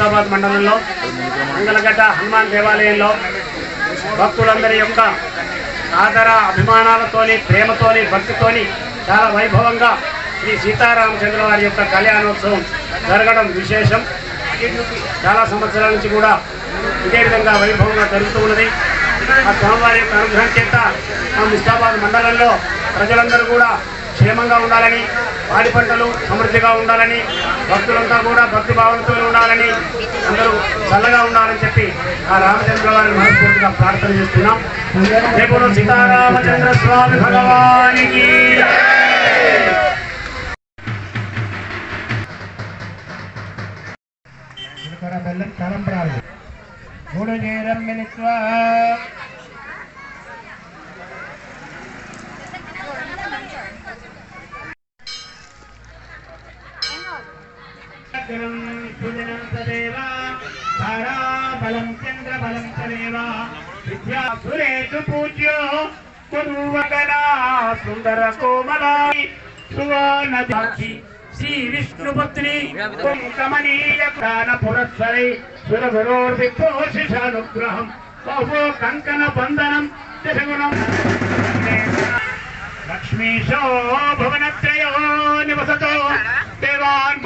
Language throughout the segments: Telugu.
ముస్తాబాద్ మండలంలో మంగళగడ్డ హనుమాన్ దేవాలయంలో భక్తులందరి యొక్క ఆదర అభిమానాలతోని ప్రేమతోని భక్తితోని చాలా వైభవంగా శ్రీ సీతారామచంద్ర వారి యొక్క కళ్యాణోత్సవం జరగడం విశేషం. చాలా సంవత్సరాల నుంచి కూడా ఇదే విధంగా వైభవంగా జరుగుతూ ఉన్నది. ఆ స్వామివారి యొక్క అనుగ్రహం చేత మా ముస్తాబాద్ మండలంలో ప్రజలందరూ కూడా క్షేమంగా ఉండాలని పాడి పంటలు సమృద్ధిగా ఉండాలని భక్తులంతా కూడా భక్తి భావంతో ఉండాలని అందరూ చల్లగా ఉండాలని చెప్పి ఆ రామచంద్ర గారిని మనస్ఫూర్తిగా ప్రార్థన చేస్తున్నాం. రేపు సీతారామచంద్ర స్వామి భగవానికి. జీలకర్ర బెల్లం తలంబ్రాలు మూడు సుజనం తదేవ. తారాబలం చంద్రబలం తదేవ. విద్యాసురేషు పూజ్యో కురువగనా సుందర కోమలాయి సువర్ణదాక్షి. శ్రీ విష్ణుపత్ని కమనీయ ప్రాణ పురస్సరై సురగురోర్విపోషిషానుగ్రహం బహు కంకణ బంధనం లక్ష్మీశో భువనత్రయో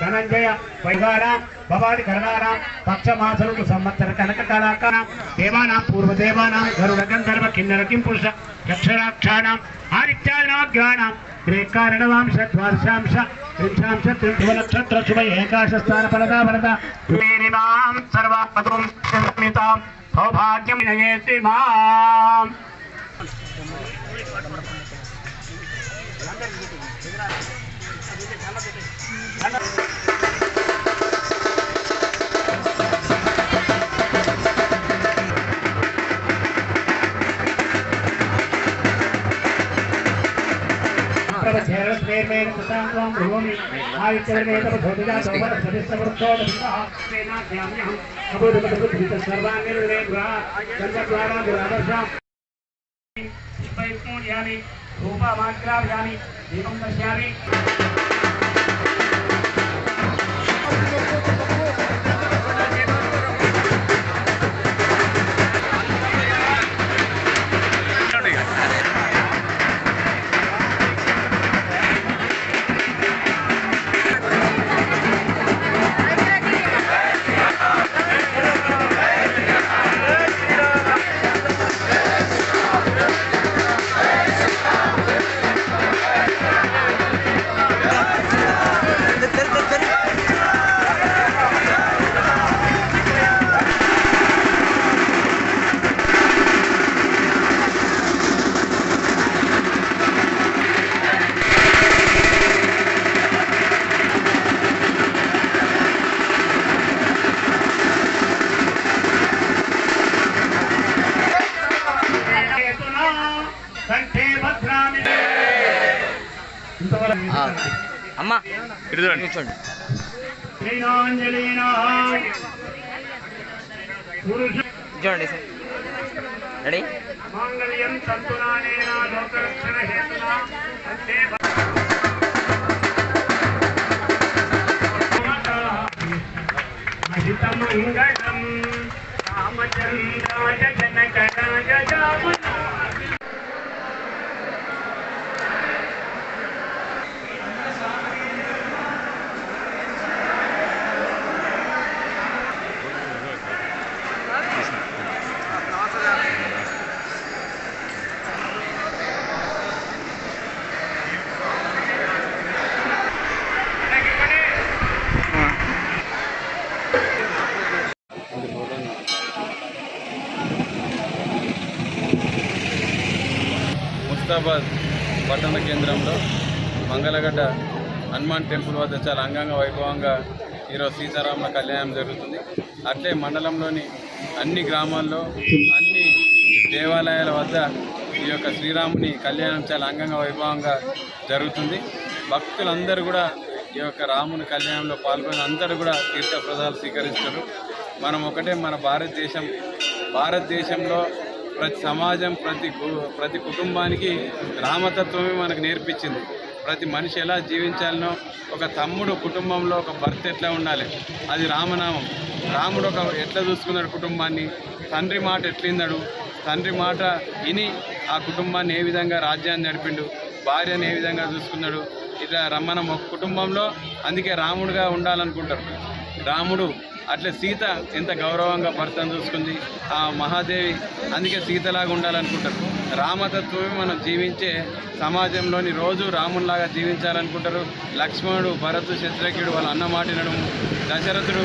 ధనంజయ వైగానాం భవాది కరణానాం పక్షమాసరుకు సంవత్సర కనక కళాకానాం దేవానాం పూర్వదేవానాం గరుడ గంధర్వ కిన్నర కిం పురుష యక్షరాక్షాణాం ఆదిత్యానాగ్రాణాం త్రేకారణవాంశ ద్వాదశాంశ में कृतांगम भूमि आयचर में तब भोजन सवर सदस्यवर्तो दत्तः सेना ध्यानम् अबोधकतु भीत सर्वांगीणे ग्रा चंद्रद्वारा दुरावर्षाम पुष्पयुक्तो यामि रूपा माग्रा यामि दीपं दर्शयामि అమ్మా ఇటు చూడండి. పురుష చూడండి సార్. రెడీ రామచంద్రాయ జనకరాయ జామనా పట్టణ కేంద్రంలో మంగళగడ్డ హనుమాన్ టెంపుల్ వద్ద చాలా అంగంగ వైభవంగా ఈరోజు సీతారాముల కళ్యాణం జరుగుతుంది. అట్లే మండలంలోని అన్ని గ్రామాల్లో అన్ని దేవాలయాల వద్ద ఈ యొక్క శ్రీరాముని కళ్యాణం చాలా అంగంగ వైభవంగా జరుగుతుంది. భక్తులందరూ కూడా ఈ యొక్క రాముని కళ్యాణంలో పాల్గొని అందరూ కూడా తీర్థప్రదాలు స్వీకరిస్తారు మనం ఒకటే మన భారతదేశం భారతదేశంలో ప్రతి సమాజం ప్రతి కు- ప్రతి కుటుంబానికి రామతత్వమే మనకు నేర్పించింది. ప్రతి మనిషి ఎలా జీవించాలనో ఒక తమ్ముడు కుటుంబంలో ఒక భర్త ఎట్లా ఉండాలి? అది రామనామం. రాముడు ఒక ఎట్లా చూసుకున్నాడు కుటుంబాన్ని? తండ్రి మాట ఎట్లిందాడు? తండ్రి మాట విని ఆ కుటుంబాన్ని ఏ విధంగా రాజ్యాన్ని నడిపిండు? భార్యను ఏ విధంగా చూసుకున్నాడు? ఇట్లా రమ్మనం ఒక కుటుంబంలో అందుకే రాముడుగా ఉండాలనుకుంటారు. రాముడు అట్లే సీత ఎంత గౌరవంగా భర్తను చూసుకుంది. ఆ మహాదేవి అందుకే సీతలాగా ఉండాలనుకుంటారు. రామతత్వమే మనం జీవించే సమాజంలోని రోజు రామునిలాగా జీవించాలనుకుంటారు. లక్ష్మణుడు భరతు శత్రుఘ్నుడు వాళ్ళ అన్న మాటినడం దశరథుడు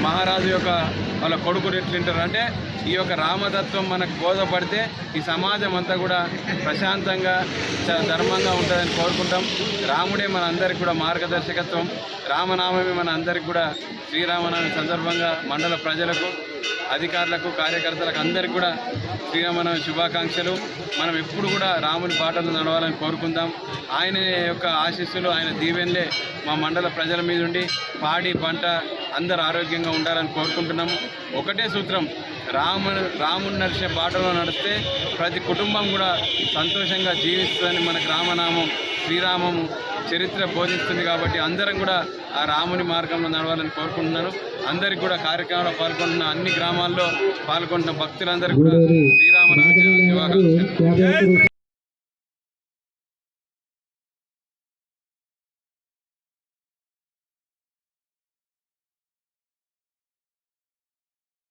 మహారాజు యొక్క వాళ్ళ కొడుకులు ఎట్లుంటారు అంటే ఈ యొక్క రామతత్వం మనకు బోధపడితే ఈ సమాజం అంతా కూడా ప్రశాంతంగా చ- ధర్మంగా ఉంటుందని కోరుకుంటాం. రాముడే మన అందరికి కూడా మార్గదర్శకత్వం. రామనామమే మన అందరికి కూడా శ్రీరామనవమి సందర్భంగా మండల ప్రజలకు అధికారులకు కార్యకర్తలకు అందరికీ కూడా శ్రీరామనవమి శుభాకాంక్షలు. మనం ఎప్పుడు కూడా రాముని బాటలు నడవాలని కోరుకుందాం. ఆయన యొక్క ఆశీస్సులు ఆయన దీవెనలే మా మండల ప్రజల మీద ఉండి పాడి పంట అందరు ఆరోగ్యంగా ఉండాలని కోరుకుంటున్నాము. ఒకటే సూత్రం రాముని రాముని నడిచే బాటలో నడిస్తే ప్రతి కుటుంబం కూడా సంతోషంగా జీవిస్తుందని మనకు రామనామం శ్రీరామము చరిత్ర బోధిస్తుంది కాబట్టి అందరం కూడా ఆ రాముని మార్గంలో నడవాలని కోరుకుంటున్నాను. అందరికి కూడా కార్యక్రమంలో పాల్గొంటున్న అన్ని గ్రామాల్లో పాల్గొంటున్న భక్తులందరికీ కూడా శుభాకాంక్షలు